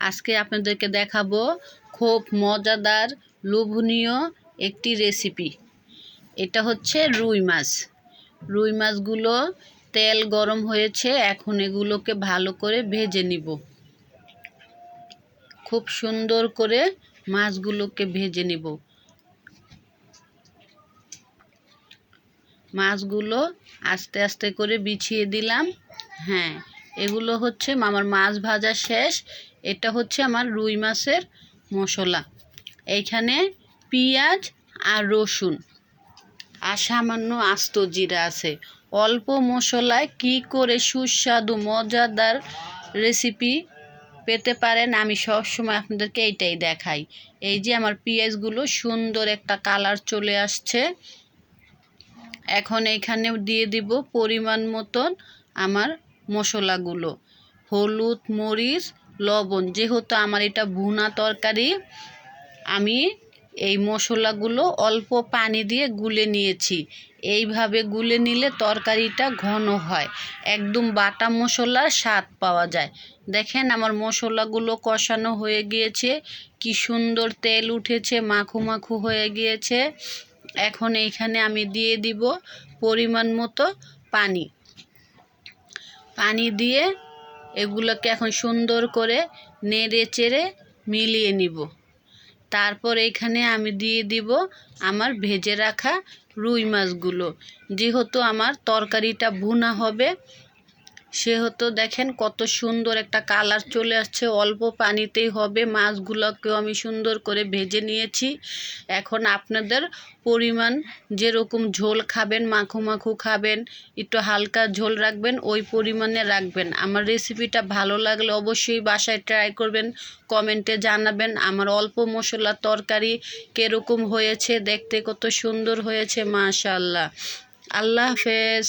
আজকে আপনাদেরকে দেখাবো খুব মজাদার, লোভনীয় একটি রেসিপি এটা হচ্ছে রুই মাছ। রুই মাছগুলো তেল গরম হয়েছে, এখন এগুলোকে ভালো করে ভেজে নিব। খুব সুন্দর করে মাছগুলোকে ভেজে নিব। মাছগুলো আস্তে আস্তে করে বিছিয়ে দিলাম। হ্যাঁ এগুলো হচ্ছে আমার মাছ ভাজা শেষ। এটা হচ্ছে আমার রুই মাছের মশলা। এইখানে পেঁয়াজ আর রসুন আর সামান্য আস্ত জিরা আছে। অল্প মশলায় কি করে সুস্বাদু, মজাদার রেসিপি পেতে পারেন আমি সব সময় আপনাদেরকে এইটাই দেখাই। এই যে আমার পেঁয়াজগুলো সুন্দর একটা কালার চলে আসছে। এখন এখানে দিয়ে দিব পরিমাণ মতন আমার মশলাগুলো। হলুদ, মরিচ লবণ। যেহেতু আমার এটা ভুনা তরকারি, আমি এই মশলাগুলো অল্প পানি দিয়ে গুলে নিয়েছি। এইভাবে গুলে নিলে তরকারিটা ঘন হয়। একদম বাটা মশলার স্বাদ পাওয়া যায়। দেখেন আমার মশলাগুলো কষানো হয়ে গিয়েছে। কি সুন্দর তেল উঠেছে, মাখু মাখু হয়ে গিয়েছে। এখন এইখানে আমি দিয়ে দিব পরিমাণ মতো পানি। পানি দিয়ে এগুলোকে এখন সুন্দর করে নেড়ে চেড়ে মিলিয়ে নিব। তারপর এখানে আমি দিয়ে দিব আমার ভেজে রাখা রুই মাছগুলো। যেহেতু আমার তরকারিটা ভুনা হবে সেহেতু দেখেন কত সুন্দর একটা কালার চলে আসছে। অল্প পানিতেই হবে। মাছগুলোকেও আমি সুন্দর করে ভেজে নিয়েছি। এখন আপনাদের পরিমাণ যেরকম ঝোল খাবেন, মাখু মাখু খাবেন, একটু হালকা ঝোল রাখবেন, ওই পরিমাণে রাখবেন। আমার রেসিপিটা ভালো লাগলে অবশ্যই বাসায় ট্রাই করবেন, কমেন্টে জানাবেন। আমার অল্প মশলার তরকারি কীরকম হয়েছে, দেখতে কত সুন্দর হয়েছে মাশাল্লাহ আল্লাহ হাফেজ।